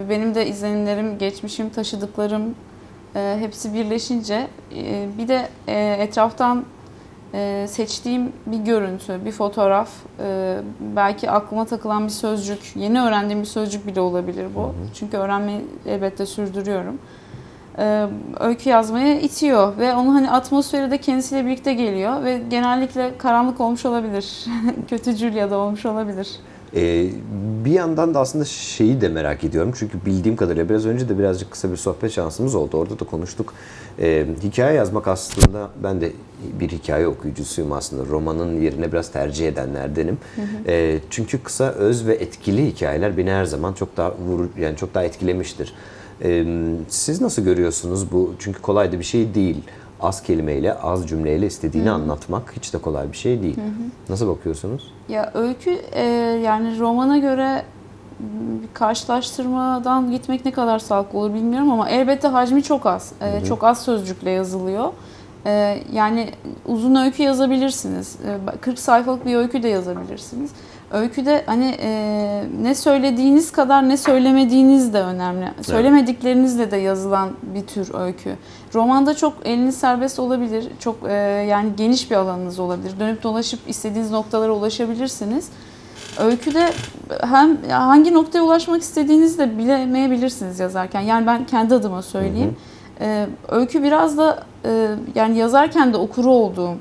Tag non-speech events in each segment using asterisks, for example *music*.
Benim de izlenimlerim, geçmişim, taşıdıklarım e, hepsi birleşince e, bir de e, etraftan e, seçtiğim bir görüntü, bir fotoğraf, e, belki aklıma takılan bir sözcük, yeni öğrendiğim bir sözcük bile olabilir bu. Hı hı. Çünkü öğrenmeyi elbette sürdürüyorum. E, öykü yazmaya itiyor ve onun hani atmosferi de kendisiyle birlikte geliyor ve genellikle karanlık olmuş olabilir. *laughs* Kötücül ya da olmuş olabilir. Ee, bir yandan da aslında şeyi de merak ediyorum. Çünkü bildiğim kadarıyla biraz önce de birazcık kısa bir sohbet şansımız oldu. Orada da konuştuk. Ee, hikaye yazmak aslında ben de bir hikaye okuyucusuyum aslında. Romanın yerine biraz tercih edenlerdenim. Ee, çünkü kısa, öz ve etkili hikayeler beni her zaman çok daha vurur, yani çok daha etkilemiştir. Ee, siz nasıl görüyorsunuz bu? Çünkü kolay da bir şey değil. Az kelimeyle, az cümleyle istediğini anlatmak hiç de kolay bir şey değil. Nasıl bakıyorsunuz? Ya öykü e, yani romana göre karşılaştırmadan gitmek ne kadar sağlıklı olur bilmiyorum ama elbette hacmi çok az. E, Çok az sözcükle yazılıyor. E, yani uzun öykü yazabilirsiniz. E, 40 sayfalık bir öykü de yazabilirsiniz. Öyküde hani e, ne söylediğiniz kadar ne söylemediğiniz de önemli. Söylemediklerinizle de yazılan bir tür öykü. Romanda çok eliniz serbest olabilir. Çok e, yani geniş bir alanınız olabilir. Dönüp dolaşıp istediğiniz noktalara ulaşabilirsiniz. Öyküde hem hangi noktaya ulaşmak istediğinizi de bilemeyebilirsiniz yazarken. Yani ben kendi adıma söyleyeyim. E, öykü biraz da e, yani yazarken de okuru olduğum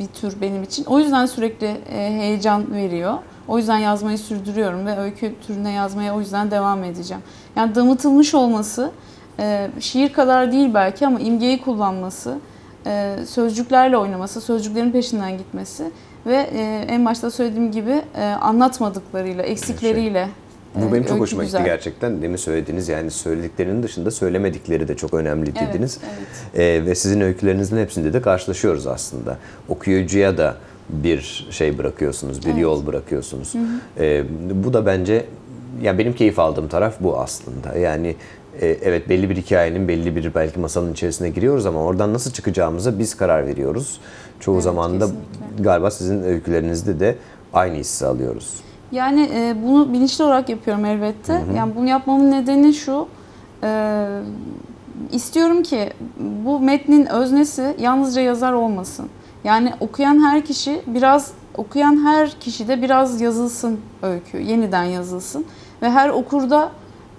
bir tür benim için. O yüzden sürekli e, heyecan veriyor. O yüzden yazmayı sürdürüyorum ve öykü türüne yazmaya o yüzden devam edeceğim. Yani damıtılmış olması, e, şiir kadar değil belki ama imgeyi kullanması, e, sözcüklerle oynaması, sözcüklerin peşinden gitmesi ve e, en başta söylediğim gibi e, anlatmadıklarıyla, eksikleriyle. Bu benim çok hoşuma güzel. gitti gerçekten. Demin söylediğiniz yani söylediklerinin dışında söylemedikleri de çok önemli Evet, dediniz. evet. Ee, ve sizin öykülerinizin hepsinde de karşılaşıyoruz aslında. Okuyucuya da bir şey bırakıyorsunuz, bir Evet. yol bırakıyorsunuz. Ee, bu da bence ya benim keyif aldığım taraf bu aslında. Yani e, evet belli bir hikayenin belli bir belki masalın içerisine giriyoruz ama oradan nasıl çıkacağımıza biz karar veriyoruz. Çoğu Evet, zaman da galiba sizin öykülerinizde de aynı hissi alıyoruz. Yani e, bunu bilinçli olarak yapıyorum elbette. Yani bunu yapmamın nedeni şu. e, istiyorum ki bu metnin öznesi yalnızca yazar olmasın. Yani okuyan her kişi biraz okuyan her kişi de biraz yazılsın öykü, yeniden yazılsın ve her okurda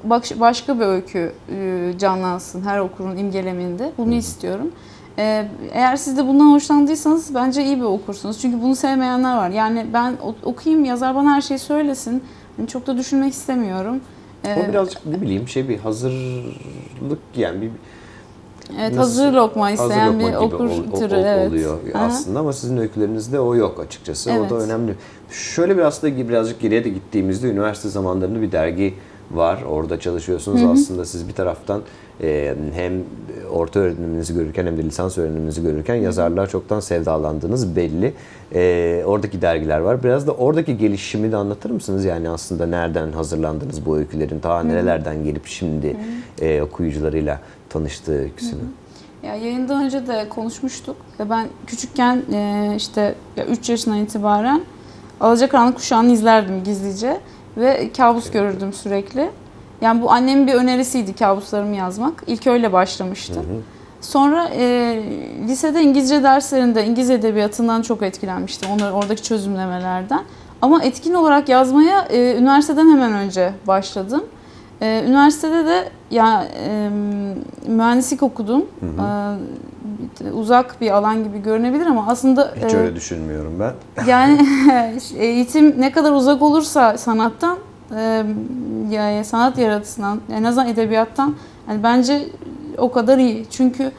baş- başka bir öykü e, canlansın her okurun imgeleminde. Bunu istiyorum. Ee, Eğer siz de bundan hoşlandıysanız bence iyi bir okursunuz. Çünkü bunu sevmeyenler var. Yani ben o- okuyayım, yazar bana her şeyi söylesin. Hani çok da düşünmek istemiyorum. Ee, O birazcık ne bileyim şey bir hazırlık yani bir evet, nasıl- hazır lokma hazır isteyen lokma bir okur ol- türü. ol- evet. oluyor Aha. aslında ama sizin öykülerinizde o yok açıkçası. O Evet. da önemli. Şöyle bir aslında birazcık geriye de gittiğimizde üniversite zamanlarında bir dergi var. Orada çalışıyorsunuz aslında siz bir taraftan e, hem orta öğreniminizi görürken hem de lisans öğreniminizi görürken yazarlığa çoktan sevdalandığınız belli. E, oradaki dergiler var. Biraz da oradaki gelişimi de anlatır mısınız? Yani aslında nereden hazırlandınız bu öykülerin? Ta nerelerden gelip şimdi e, okuyucularıyla tanıştığı öyküsünü? Ya yayından önce de konuşmuştuk. Ve ben küçükken e, işte 3 yaşından itibaren Alacakaranlık Kuşağı'nı izlerdim gizlice ve kabus görürdüm sürekli. Yani bu annemin bir önerisiydi kabuslarımı yazmak. İlk öyle başlamıştım. Sonra e, lisede İngilizce derslerinde İngiliz edebiyatından çok etkilenmiştim. Onlar oradaki çözümlemelerden. Ama etkin olarak yazmaya e, üniversiteden hemen önce başladım. E, üniversitede de ya e, mühendislik okudum. E, uzak bir alan gibi görünebilir ama aslında Hiç e, öyle düşünmüyorum ben. *laughs* yani eğitim ne kadar uzak olursa sanattan, e, yani sanat yaratısından, en azından edebiyattan yani bence o kadar iyi. Çünkü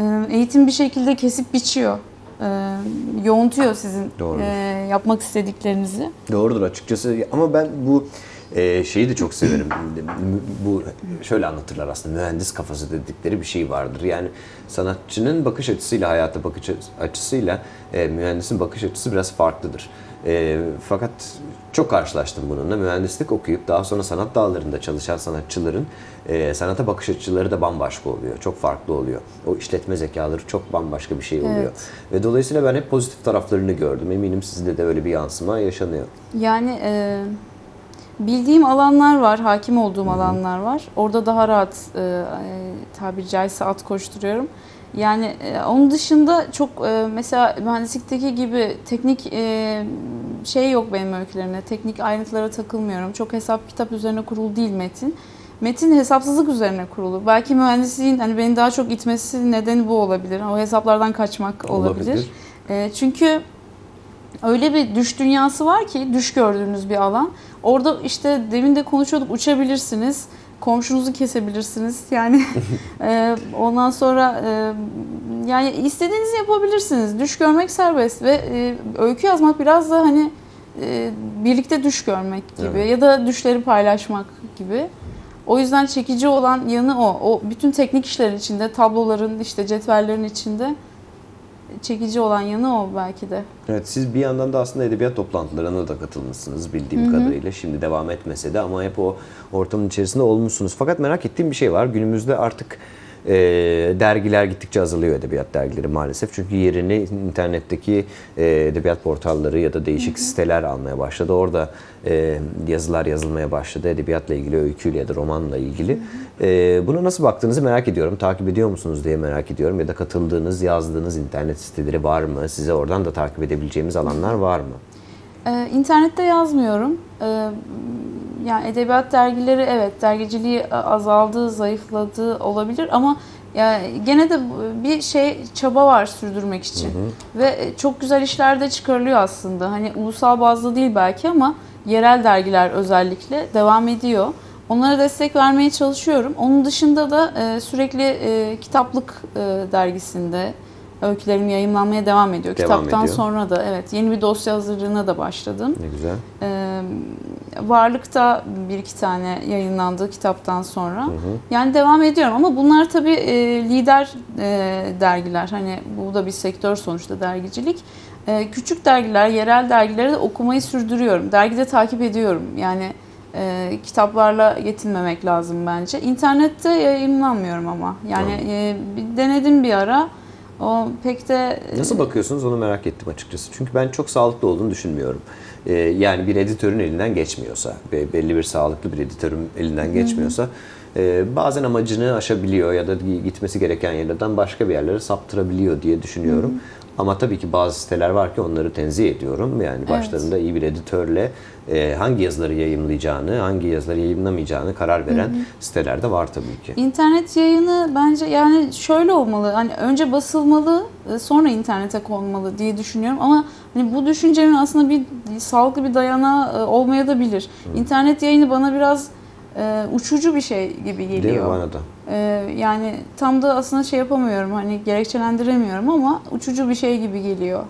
e, eğitim bir şekilde kesip biçiyor. E, yoğuntuyor sizin Doğrudur. e, yapmak istediklerinizi. Doğrudur açıkçası ama ben bu e, şeyi de çok severim. bu şöyle anlatırlar aslında mühendis kafası dedikleri bir şey vardır. Yani sanatçının bakış açısıyla hayata bakış açısıyla e, mühendisin bakış açısı biraz farklıdır. E, fakat çok karşılaştım bununla. Mühendislik okuyup daha sonra sanat dallarında çalışan sanatçıların e, sanata bakış açıları da bambaşka oluyor. Çok farklı oluyor. O işletme zekaları çok bambaşka bir şey oluyor. Evet. Ve dolayısıyla ben hep pozitif taraflarını gördüm. Eminim sizde de öyle bir yansıma yaşanıyor. Yani e, bildiğim alanlar var, hakim olduğum alanlar var. Orada daha rahat e, tabiri caizse at koşturuyorum. Yani e, onun dışında çok e, mesela mühendislikteki gibi teknik e, şey yok benim öykülerimde. Teknik ayrıntılara takılmıyorum. Çok hesap kitap üzerine kurulu değil metin. Metin hesapsızlık üzerine kurulu. Belki mühendisliğin hani beni daha çok itmesi nedeni bu olabilir. O hesaplardan kaçmak olabilir. olabilir. E, çünkü öyle bir düş dünyası var ki düş gördüğünüz bir alan. Orada işte demin de konuşuyorduk uçabilirsiniz. Komşunuzu kesebilirsiniz. Yani *laughs* e, ondan sonra e, yani istediğinizi yapabilirsiniz. Düş görmek serbest ve e, öykü yazmak biraz da hani e, birlikte düş görmek gibi evet. ya da düşleri paylaşmak gibi. O yüzden çekici olan yanı o. O bütün teknik işlerin içinde, tabloların, işte cetvellerin içinde çekici olan yanı o belki de. Evet siz bir yandan da aslında edebiyat toplantılarına da katılmışsınız bildiğim Hı-hı. kadarıyla. Şimdi devam etmese de ama hep o ortamın içerisinde olmuşsunuz. Fakat merak ettiğim bir şey var. Günümüzde artık e, dergiler gittikçe azalıyor edebiyat dergileri maalesef. Çünkü yerini internetteki e, edebiyat portalları ya da değişik siteler almaya başladı. Orada e, yazılar yazılmaya başladı edebiyatla ilgili, öyküyle ya da romanla ilgili. E, buna nasıl baktığınızı merak ediyorum. Takip ediyor musunuz diye merak ediyorum. Ya da katıldığınız, yazdığınız internet siteleri var mı? Size oradan da takip edebileceğimiz alanlar var mı? Ee, internette yazmıyorum. Ee, yani edebiyat dergileri evet dergiciliği azaldı, zayıfladı olabilir ama yani gene de bir şey çaba var sürdürmek için. Hı hı. Ve çok güzel işler de çıkarılıyor aslında. Hani ulusal bazda değil belki ama yerel dergiler özellikle devam ediyor. Onlara destek vermeye çalışıyorum. Onun dışında da e, sürekli e, kitaplık e, dergisinde öykülerim yayınlanmaya devam ediyor. Devam Kitaptan ediyor. sonra da evet yeni bir dosya hazırlığına da başladım. Ne güzel. Ee, Varlık'ta bir iki tane yayınlandı kitaptan sonra. Hı hı. Yani devam ediyorum ama bunlar tabii e, lider e, dergiler. Hani bu da bir sektör sonuçta dergicilik. E, küçük dergiler, yerel dergileri de okumayı sürdürüyorum. Dergide takip ediyorum. Yani e, kitaplarla yetinmemek lazım bence. İnternette yayınlanmıyorum ama. Yani e, denedim bir ara. O pek de... Nasıl bakıyorsunuz onu merak ettim açıkçası. Çünkü ben çok sağlıklı olduğunu düşünmüyorum. Ee, yani bir editörün elinden geçmiyorsa, belli bir sağlıklı bir editörün elinden geçmiyorsa e, bazen amacını aşabiliyor ya da gitmesi gereken yerlerden başka bir yerlere saptırabiliyor diye düşünüyorum. Hı hı. Ama tabii ki bazı siteler var ki onları tenzih ediyorum. Yani başlarında evet. iyi bir editörle e, hangi yazıları yayınlayacağını, hangi yazıları yayınlamayacağını karar veren hı hı. siteler de var tabii ki. İnternet yayını bence yani şöyle olmalı. Hani önce basılmalı, e, sonra internete konmalı diye düşünüyorum ama hani bu düşüncemin aslında bir sağlıklı bir dayanağı e, olmaya da bilir. Hı. İnternet yayını bana biraz e, uçucu bir şey gibi geliyor. Değil mi bana da? E, yani tam da aslında şey yapamıyorum hani gerekçelendiremiyorum ama uçucu bir şey gibi geliyor.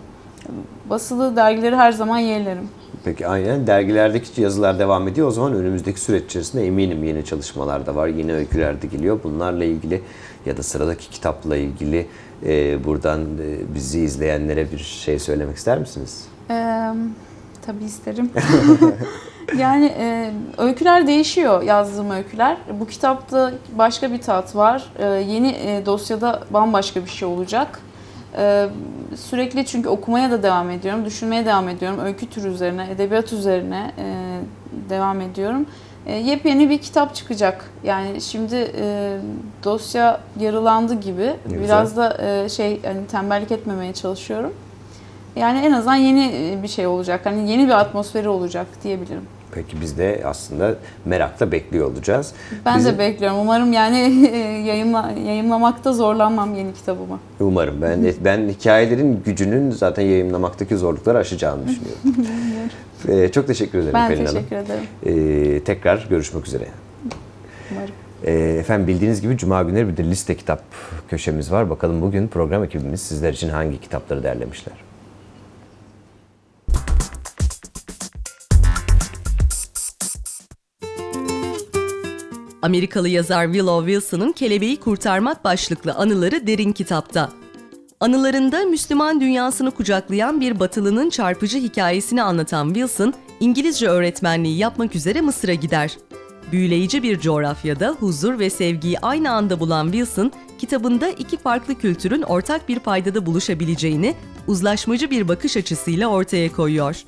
Basılı dergileri her zaman yeğlerim. Peki aynen. Dergilerdeki yazılar devam ediyor. O zaman önümüzdeki süreç içerisinde eminim yeni çalışmalar da var. Yeni öyküler de geliyor. Bunlarla ilgili ya da sıradaki kitapla ilgili e, buradan e, bizi izleyenlere bir şey söylemek ister misiniz? Ee, tabii isterim. *laughs* yani e, öyküler değişiyor yazdığım öyküler. Bu kitapta başka bir tat var. E, yeni e, dosyada bambaşka bir şey olacak. E, sürekli çünkü okumaya da devam ediyorum, düşünmeye devam ediyorum. Öykü türü üzerine, edebiyat üzerine e, devam ediyorum. E, yepyeni bir kitap çıkacak. Yani şimdi e, dosya yarılandı gibi. Güzel. Biraz da e, şey hani tembellik etmemeye çalışıyorum. Yani en azından yeni bir şey olacak. Hani yeni bir atmosferi olacak diyebilirim. Peki biz de aslında merakla bekliyor olacağız. Ben Bizim... de bekliyorum. Umarım yani *laughs* yayınla, yayınlamakta zorlanmam yeni kitabımı. Umarım. Ben ben hikayelerin gücünün zaten yayınlamaktaki zorlukları aşacağını düşünüyorum. *laughs* ee, çok teşekkür ederim ben Pelin Hanım. Ben teşekkür ederim. Ee, tekrar görüşmek üzere. Umarım. Ee, efendim bildiğiniz gibi Cuma günleri bir de liste kitap köşemiz var. Bakalım bugün program ekibimiz sizler için hangi kitapları derlemişler. Amerikalı yazar Willow Wilson'ın Kelebeği Kurtarmak başlıklı anıları derin kitapta. Anılarında Müslüman dünyasını kucaklayan bir batılının çarpıcı hikayesini anlatan Wilson, İngilizce öğretmenliği yapmak üzere Mısır'a gider. Büyüleyici bir coğrafyada huzur ve sevgiyi aynı anda bulan Wilson, kitabında iki farklı kültürün ortak bir paydada buluşabileceğini uzlaşmacı bir bakış açısıyla ortaya koyuyor.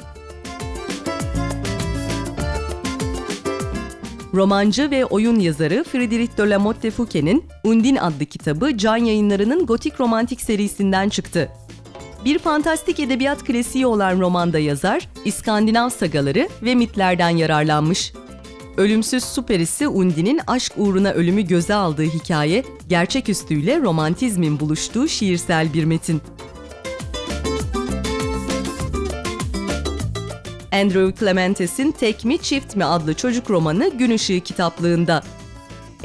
Romancı ve oyun yazarı Friedrich de la Motte Fouquet'in Undine adlı kitabı Can Yayınları'nın gotik romantik serisinden çıktı. Bir fantastik edebiyat klasiği olan romanda yazar, İskandinav sagaları ve mitlerden yararlanmış. Ölümsüz süperisi Undine'in aşk uğruna ölümü göze aldığı hikaye, gerçeküstüyle romantizmin buluştuğu şiirsel bir metin. Andrew Clementes'in Tek mi Çift mi adlı çocuk romanı Gün Işığı kitaplığında.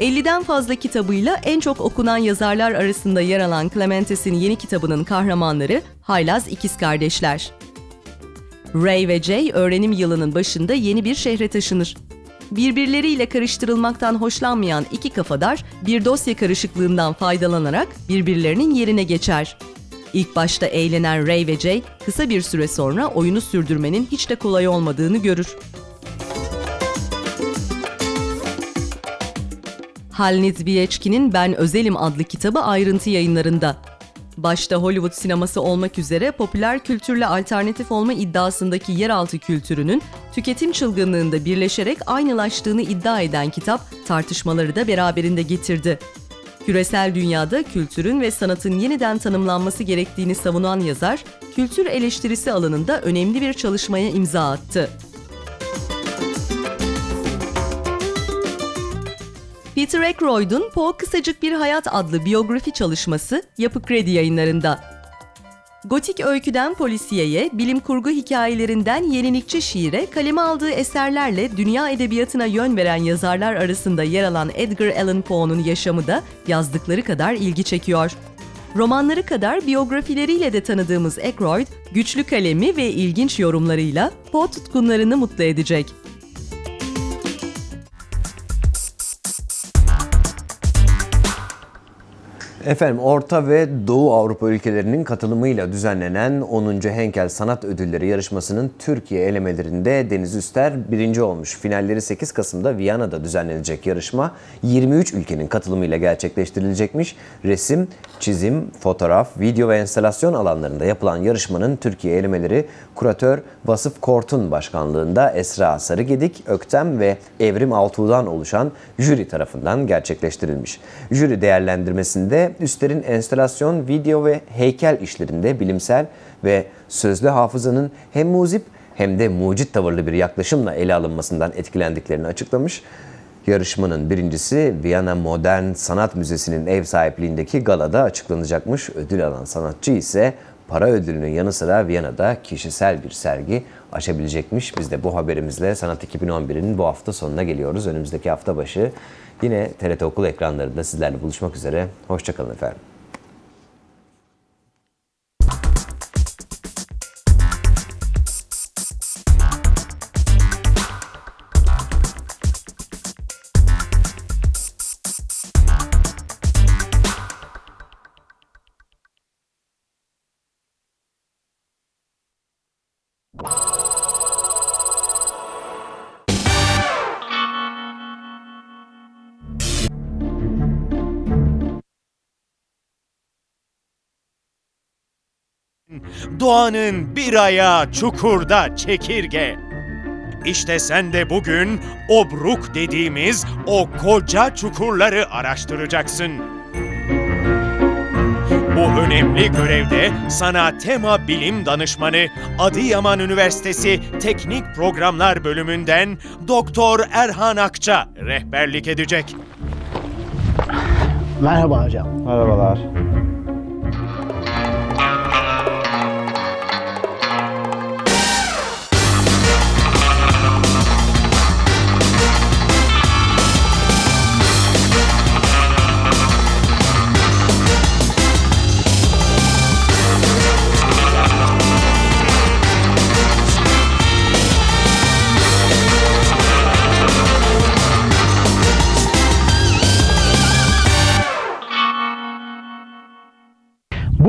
50'den fazla kitabıyla en çok okunan yazarlar arasında yer alan Clementes'in yeni kitabının kahramanları haylaz ikiz kardeşler. Ray ve Jay öğrenim yılının başında yeni bir şehre taşınır. Birbirleriyle karıştırılmaktan hoşlanmayan iki kafadar bir dosya karışıklığından faydalanarak birbirlerinin yerine geçer. İlk başta eğlenen Ray ve Jay kısa bir süre sonra oyunu sürdürmenin hiç de kolay olmadığını görür. Halniz Biyeçki'nin Ben Özelim adlı kitabı ayrıntı yayınlarında. Başta Hollywood sineması olmak üzere popüler kültürle alternatif olma iddiasındaki yeraltı kültürünün tüketim çılgınlığında birleşerek aynılaştığını iddia eden kitap tartışmaları da beraberinde getirdi. Küresel dünyada kültürün ve sanatın yeniden tanımlanması gerektiğini savunan yazar, kültür eleştirisi alanında önemli bir çalışmaya imza attı. Peter Ackroyd'un Poe Kısacık Bir Hayat adlı biyografi çalışması Yapı Kredi yayınlarında. Gotik öyküden polisiyeye, bilim kurgu hikayelerinden yenilikçi şiire, kaleme aldığı eserlerle dünya edebiyatına yön veren yazarlar arasında yer alan Edgar Allan Poe'nun yaşamı da yazdıkları kadar ilgi çekiyor. Romanları kadar biyografileriyle de tanıdığımız Ackroyd, güçlü kalemi ve ilginç yorumlarıyla Poe tutkunlarını mutlu edecek. Efendim Orta ve Doğu Avrupa ülkelerinin katılımıyla düzenlenen 10. Henkel Sanat Ödülleri yarışmasının Türkiye elemelerinde Deniz Üster birinci olmuş. Finalleri 8 Kasım'da Viyana'da düzenlenecek yarışma 23 ülkenin katılımıyla gerçekleştirilecekmiş. Resim, çizim, fotoğraf, video ve enstalasyon alanlarında yapılan yarışmanın Türkiye elemeleri kuratör Vasıf Kort'un başkanlığında Esra Sarıgedik, Öktem ve Evrim Altuğ'dan oluşan jüri tarafından gerçekleştirilmiş. Jüri değerlendirmesinde üstlerin enstalasyon, video ve heykel işlerinde bilimsel ve sözlü hafızanın hem muzip hem de mucit tavırlı bir yaklaşımla ele alınmasından etkilendiklerini açıklamış. Yarışmanın birincisi Viyana Modern Sanat Müzesi'nin ev sahipliğindeki galada açıklanacakmış. Ödül alan sanatçı ise para ödülünün yanı sıra Viyana'da kişisel bir sergi açabilecekmiş. Biz de bu haberimizle Sanat 2011'in bu hafta sonuna geliyoruz. Önümüzdeki hafta başı yine TRT Okul ekranlarında sizlerle buluşmak üzere. Hoşçakalın efendim. Doğanın bir ayağı çukurda çekirge. İşte sen de bugün obruk dediğimiz o koca çukurları araştıracaksın. Bu önemli görevde sana Tema Bilim Danışmanı Adıyaman Üniversitesi Teknik Programlar Bölümünden Doktor Erhan Akça rehberlik edecek. Merhaba hocam. Merhabalar.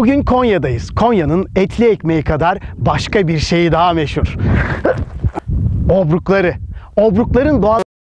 Bugün Konya'dayız. Konya'nın etli ekmeği kadar başka bir şeyi daha meşhur. *laughs* Obrukları. Obrukların doğal